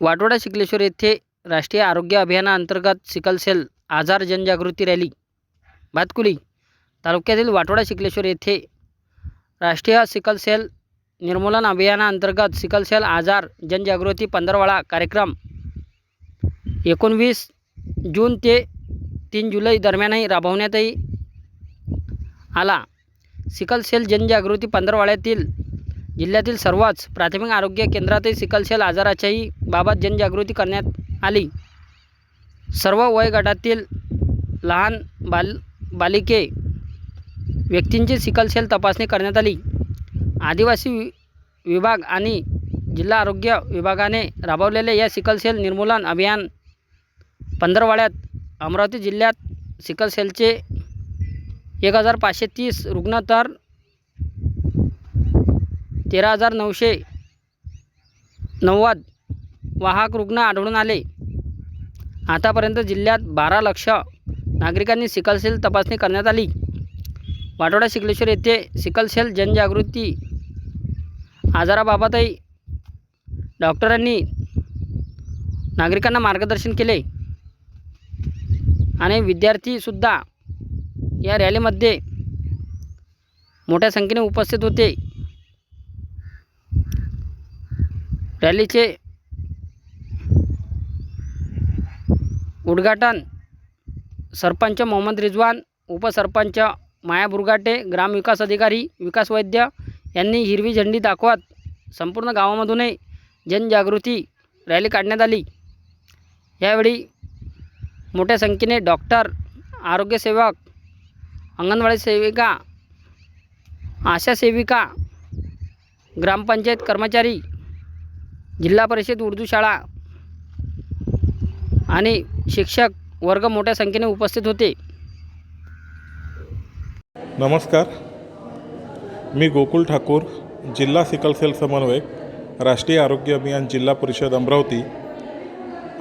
वाटोडा शिकलेश्वर येथे राष्ट्रीय आरोग्य अभियानाअंतर्गत सिकलसेल आजार जनजागृती रॅली. भातकुली तालुक्यातील वाटोडा शिकलेश्वर येथे राष्ट्रीय सिकलसेल निर्मूलन अभियानाअंतर्गत सिकलसेल आजार जनजागृती पंधरवाडा कार्यक्रम एकोणवीस जून ते तीन जुलै दरम्यानही राबवण्यातही आला. सिकलसेल जनजागृती पंधरवाड्यातील जिल्ह्यातील सर्वच प्राथमिक आरोग्य केंद्रातही सिकलसेल आजाराच्याही बाबत जनजागृती करण्यात आली. सर्व वयोगटातील लहान बाल बालिके व्यक्तींची सिकलसेल तपासणी करण्यात आली. आदिवासी वि विभाग आणि जिल्हा आरोग्य विभागाने राबवलेले या सिकलसेल निर्मूलन अभियान पंधरवाड्यात अमरावती जिल्ह्यात सिकलसेलचे एक हजार पाचशे तीस रुग्ण तर तेरा हजार नऊशे नव्वद वाहक रुग्ण आढळून आले. आतापर्यंत जिल्ह्यात बारा लक्ष नागरिकांनी सिकलसेल तपासणी करण्यात आली. वाटोडा शिकलेश्वर येथे सिकलसेल जनजागृती आजाराबाबतही डॉक्टरांनी नागरिकांना मार्गदर्शन केले. आणि विद्यार्थीसुद्धा या रॅलीमध्ये मोठ्या संख्येने उपस्थित होते. रॅलीचे उद्घाटन सरपंच मोहम्मद रिजवान उपसरपंच माया बुरगाटे ग्रामविकास अधिकारी विकास वैद्य यांनी हिरवी झेंडी दाखवत संपूर्ण गावामधूनही जनजागृती रॅली काढण्यात आली. यावेळी मोठ्या संख्येने डॉक्टर आरोग्यसेवक अंगणवाडी सेविका आशा सेविका ग्रामपंचायत कर्मचारी जिल्हा परिषद उर्दू शाळा आणि शिक्षक वर्ग मोठ्या संख्येने उपस्थित होते. नमस्कार. मी गोकुल ठाकूर जिल्हा सिकलसेल समन्वयक राष्ट्रीय आरोग्य अभियान जिल्हा परिषद अमरावती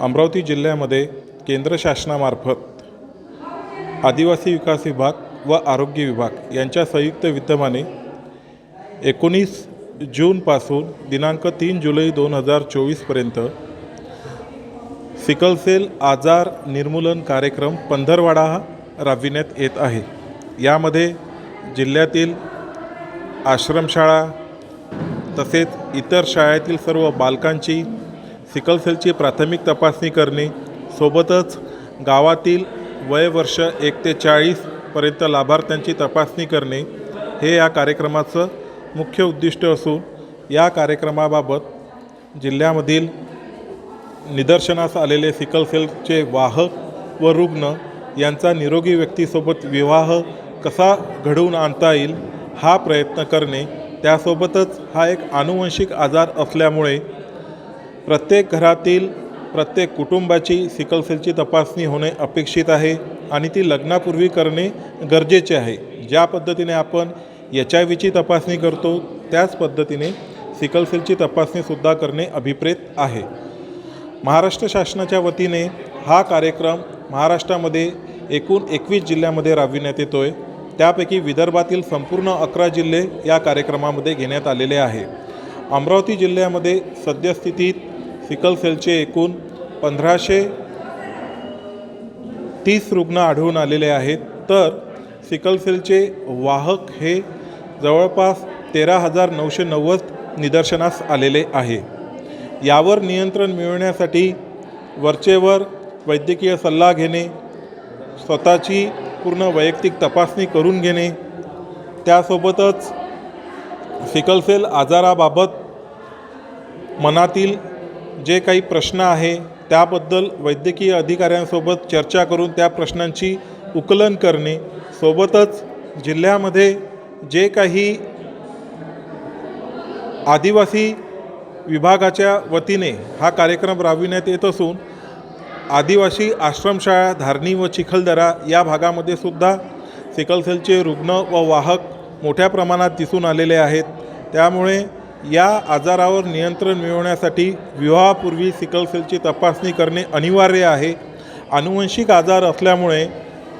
अमरावती जिल्ह्यामध्ये केंद्र शासनामार्फत आदिवासी विकास विभाग व आरोग्य विभाग यांच्या संयुक्त विद्यमाने एकोणीस जूनपासून दिनांक तीन जुलै दोन हजार चोवीसपर्यंत सिकलसेल आजार निर्मूलन कार्यक्रम पंधरवाडा राबविण्यात येत आहे. यामध्ये जिल्ह्यातील आश्रमशाळा तसेच इतर शाळेतील सर्व बालकांची सिकलसेलची प्राथमिक तपासणी करणे सोबतच गावातील वयवर्ष एक ते चाळीसपर्यंत लाभार्थ्यांची तपासणी करणे हे या कार्यक्रमाचं मुख्य उद्दिष्ट असून या कार्यक्रमाबाबत जिल्ह्यामधील निदर्शनास आलेले सिकलसेलचे वाहक व रुग्ण यांचा निरोगी व्यक्तीसोबत विवाह कसा घडवून आणता येईल हा प्रयत्न करणे त्यासोबतच हा एक आनुवंशिक आजार असल्यामुळे प्रत्येक घरातील प्रत्येक कुटुंबाची सिकलसेलची तपासणी होणे अपेक्षित आहे आणि ती लग्नापूर्वी करणे गरजेचे आहे. ज्या पद्धतीने आपण एच आय व्हीची तपासणी करतो. त्याच पद्धतीने सिकलसेलची तपासणीसुद्धा करणे अभिप्रेत आहे. महाराष्ट्र शासनाच्या वतीने हा कार्यक्रम महाराष्ट्रामध्ये एकूण एकवीस जिल्ह्यामध्ये राबविण्यात येतो आहे त्यापैकी विदर्भातील संपूर्ण अकरा जिल्हे या कार्यक्रमामध्ये घेण्यात आलेले आहे. अमरावती जिल्ह्यामध्ये सद्यस्थितीत सिकलसेलचे एकूण पंधराशे तीस रुग्ण आढळून आलेले आहेत. तर सिकलसेलचे वाहक हे जवळपास तेरा हजार नऊशे नव्वद निदर्शनास आलेले आहे. यावर नियंत्रण मिळवण्यासाठी वरचेवर वैद्यकीय सल्ला घेणे स्वतःची पूर्ण वैयक्तिक तपासणी करून घेणे त्यासोबतच सिकलसेल आजाराबाबत मनातील जे काही प्रश्न आहे त्याबद्दल वैद्यकीय अधिकाऱ्यांसोबत चर्चा करून त्या प्रश्नांची उकलन करणे सोबतच जिल्ह्यामध्ये जे काही आदिवासी विभागाच्या वतीने हा कार्यक्रम राबविण्यात येत असून आदिवासी आश्रमशाळा धारणी व चिखलदरा या भागामध्ये सुद्धा सिकलसेलचे रुग्ण व वाहक मोठ्या प्रमाणात दिसून आलेले आहेत. त्यामुळे या आजारावर नियंत्रण मिळवण्यासाठी विवाहापूर्वी सिकलसेलची तपासणी करणे अनिवार्य आहे. अनुवंशिक आजार असल्यामुळे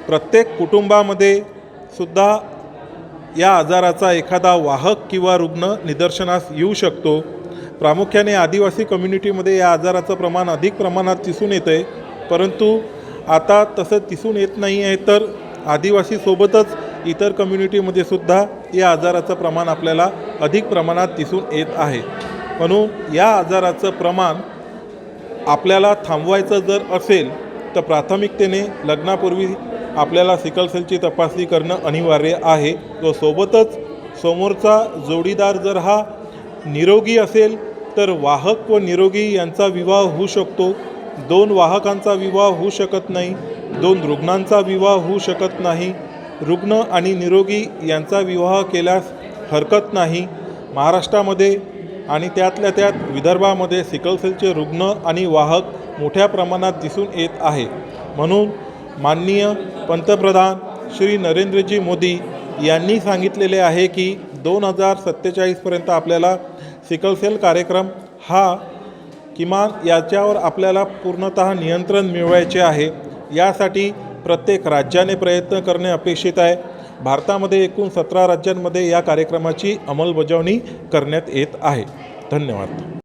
प्रत्येक कुटुंबामध्ये सुद्धा या आजाराचा एखादा वाहक किंवा रुग्ण निदर्शनास येऊ शकतो. प्रामुख्याने आदिवासी कम्युनिटीमध्ये या आजाराचं प्रमाण अधिक प्रमाणात दिसून येतं आहे परंतु आता तसं दिसून येत नाही आहे तर आदिवासीसोबतच इतर कम्युनिटीमध्ये सुद्धा या आजाराचं प्रमाण आपल्याला अधिक प्रमाणात दिसून येत आहे. म्हणून या आजाराचं प्रमाण आपल्याला थांबवायचं जर असेल तर प्राथमिकतेने लग्नापूर्वी आपल्याला सिकल सेलची तपासणी करणं अनिवार्य आहे. व सोबतच समोरचा जोडीदार जर हा निरोगी असेल तर वाहक व निरोगी यांचा विवाह होऊ शकतो. दोन वाहकांचा विवाह होऊ शकत नाही दोन रुग्णांचा विवाह होऊ शकत नाही. रुग्ण आणि निरोगी यांचा विवाह केल्यास हरकत नाही. महाराष्ट्रामध्ये आणि त्यातल्या त्यात विदर्भामध्ये सिकलसेलचे रुग्ण आणि वाहक मोठ्या प्रमाणात दिसून येत आहे. म्हणून माननीय पंतप्रधान श्री नरेंद्रजी मोदी यांनी सांगितलेले आहे की दोन हजार सत्तेचाळीसपर्यंत आपल्याला सिकलसेल कार्यक्रम हा किमान याच्यावर आपल्याला पूर्णत नियंत्रण मिळवायचे आहे. यासाठी प्रत्येक राज्याने प्रयत्न करणे अपेक्षित आहे. भारतामध्ये एकूण सतरा राज्यांमध्ये या कार्यक्रमाची अंमलबजावणी करण्यात येत आहे. धन्यवाद.